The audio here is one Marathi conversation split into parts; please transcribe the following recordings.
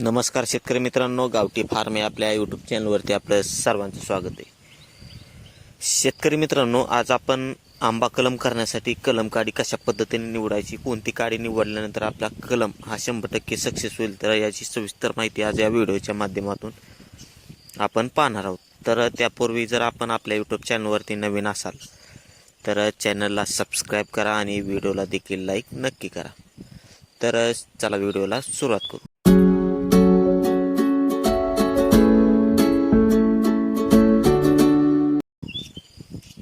नमस्कार शेतकरी मित्रांनो गावठी फार्म या आपल्या यूट्यूब चॅनलवरती आपलं सर्वांचं स्वागत आहे. शेतकरी मित्रांनो आज आपण आंबा कलम करण्यासाठी कलम काडी कशा पद्धतीने निवडायची कोणती काडी निवडल्यानंतर आपला कलम हा शंभर टक्के सक्सेस होईल तर याची सविस्तर माहिती आज या व्हिडिओच्या माध्यमातून आपण पाहणार आहोत. तर त्यापूर्वी जर आपण आपल्या यूट्यूब चॅनलवरती नवीन असाल तर चॅनलला सबस्क्राईब करा आणि व्हिडिओला देखील लाईक नक्की करा. तर चला व्हिडिओला सुरुवात करू.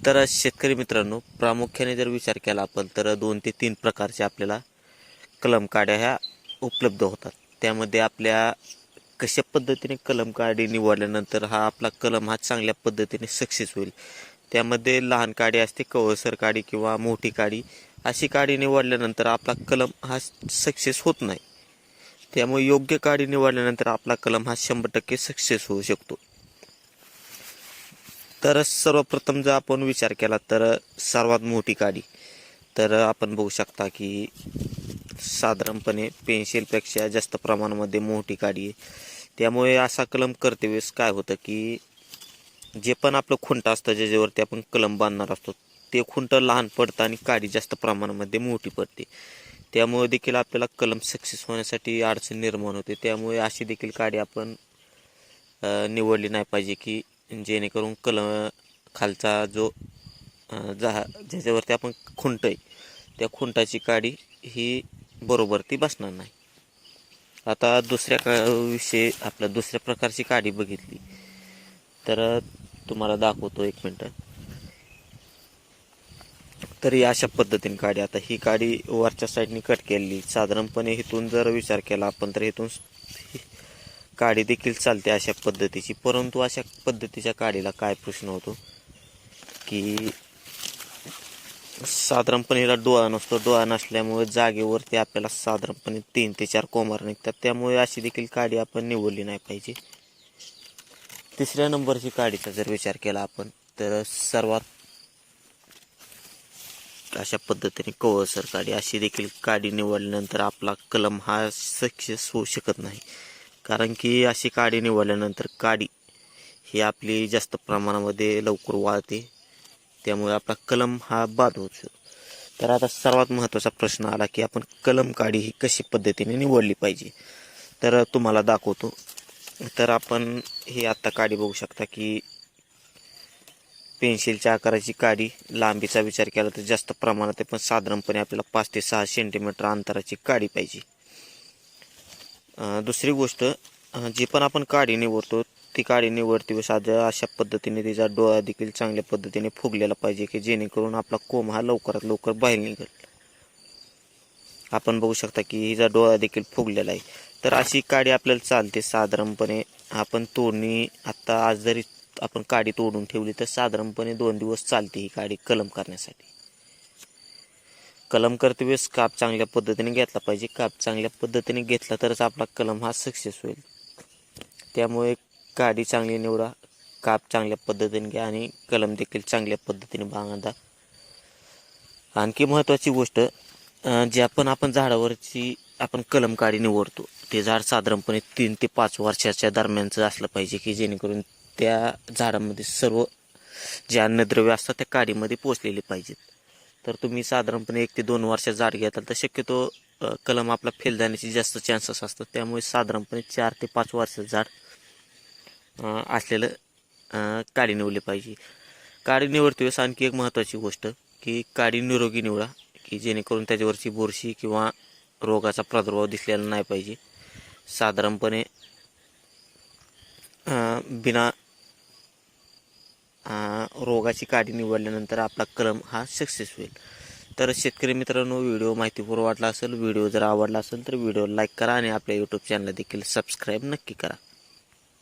तर शेतकरी मित्रांनो प्रामुख्याने जर विचार केला आपण तर दोन ते तीन प्रकारचे आपल्याला कलम काड्या ह्या उपलब्ध होतात. त्यामध्ये आपल्या कशा पद्धतीने कलम काडी निवडल्यानंतर हा आपला कलम हा चांगल्या पद्धतीने सक्सेस होईल. त्यामध्ये लहान काडी असते कवळसर काडी किंवा मोठी काडी अशी काडी निवडल्यानंतर आपला कलम हा सक्सेस होत नाही. त्यामुळे योग्य काडी निवडल्यानंतर आपला कलम हा शंभर टक्के सक्सेस होऊ शकतो. तर सर्वप्रथम जर आपण विचार केला तर सर्वात मोठी काडी तर आपण बघू शकता की साधारणपणे पेन्सिलपेक्षा जास्त प्रमाणामध्ये मोठी काडी आहे. त्यामुळे असा कलम करतेवेळेस काय होतं की जे पण आपलं खुंट असतं ज्याच्यावरती आपण कलम बांधणार असतो ते खुंट लहान पडतं आणि काडी जास्त प्रमाणामध्ये मोठी पडते. त्यामुळे देखील आपल्याला कलम सक्सेस होण्यासाठी अडचण निर्माण होते. त्यामुळे अशी देखील काडी आपण निवडली नाही पाहिजे की जेणेकरून कलम खालचा जो जहा ज्याच्यावरती आपण खुंट आहे त्या खुंटाची काडी ही बरोबर ती बसणार नाही. आता दुसऱ्या का विषयी आपल्या दुसऱ्या प्रकारची काडी बघितली. तर तुम्हाला दाखवतो एक मिनटं. तरी अशा पद्धतीने काडी आता ही काडी वरच्या साईडनी कट केलेली. साधारणपणे इथून जर विचार केला आपण तर इथून काडी देखील चालते अशा पद्धतीची. परंतु अशा पद्धतीच्या काडीला काय प्रश्न होतो? की साधारणपणे हिला डोळा नसतो. डोळा नसल्यामुळे जागेवरती आपल्याला साधारणपणे तीन ते चार कोमार निघतात. त्यामुळे अशी देखील काडी आपण निवडली नाही पाहिजे. तिसऱ्या नंबरची काडीचा जर विचार केला आपण तर सर्वात अशा पद्धतीने कवळसर काडी अशी देखील काडी निवडल्यानंतर आपला कलम हा सक्सेस होऊ शकत नाही. कारण की अशी काडी निवडल्यानंतर काडी ही आपली जास्त प्रमाणामध्ये लवकर वाळते. त्यामुळे आपला कलम हा बाद होऊ शकतो तर आता सर्वात महत्त्वाचा प्रश्न आला की आपण कलम काडी ही कशी पद्धतीने निवडली पाहिजे? तर तुम्हाला दाखवतो. तर आपण ही आत्ता काडी बघू शकता की पेन्सिलच्या आकाराची काडी लांबीचा विचार केला तर जास्त प्रमाणात आहे पण साधारणपणे आपल्याला पाच ते सहा सेंटीमीटर अंतराची काडी पाहिजे. दुसरी गोष्ट जी पण आपण काडी निवडतो ती काडी निवडते साध्या अशा पद्धतीने तिचा डोळा देखील चांगल्या पद्धतीने फुगलेला पाहिजे की जेणेकरून आपला कोंब हा लवकरात लवकर बाहेर निघेल. आपण बघू शकता की हिचा डोळा देखील फुगलेला आहे. तर अशी काडी आपल्याला चालते साधारणपणे. आपण तोडणी आत्ता आज जरी आपण काडी तोडून ठेवली तर साधारणपणे दोन दिवस चालते ही काडी कलम करण्यासाठी. कलम करते वेळेस काप चांगल्या पद्धतीने घेतला पाहिजे. काप चांगल्या पद्धतीने घेतला तरच आपला कलम हा सक्सेस होईल. त्यामुळे काडी चांगली निवडा काप चांगल्या पद्धतीने घ्या आणि कलम देखील चांगल्या पद्धतीने बांधा. आणखी महत्त्वाची गोष्ट जे ज्या पण आपण झाडावरची आपण कलम काडी निवडतो ते झाड साधारणपणे तीन ते पाच वर्षाच्या दरम्यानचं असलं पाहिजे की जेणेकरून त्या झाडामध्ये सर्व जे अन्नद्रव्य असतात त्या काडीमध्ये पोचलेली पाहिजेत. तर तुम्ही साधारणपणे एक ते दोन वर्षात झाड घेताल तर शक्यतो कलम आपला फेल जाण्याचे जास्त चान्सेस असतात. त्यामुळे साधारणपणे चार ते पाच वर्षाचं झाड असलेलं काडी निवडली पाहिजे. काडी निवडते वेळेस आणखी एक महत्त्वाची गोष्ट की काडी निरोगी निवडा की जेणेकरून त्याच्यावरची बुरशी किंवा रोगाचा प्रादुर्भाव दिसलेला नाही पाहिजे. साधारणपणे बिना रोगाची काडी निवडल्यानंतर आपला कलम हा सक्सेस होईल. तर शेतकरी मित्रांनो व्हिडिओ माहितीपूर्व वाटला असेल व्हिडिओ जर आवडला असेल तर व्हिडिओ लाईक करा आणि आपल्या यूट्यूब चॅनल देखील सबस्क्राईब नक्की करा.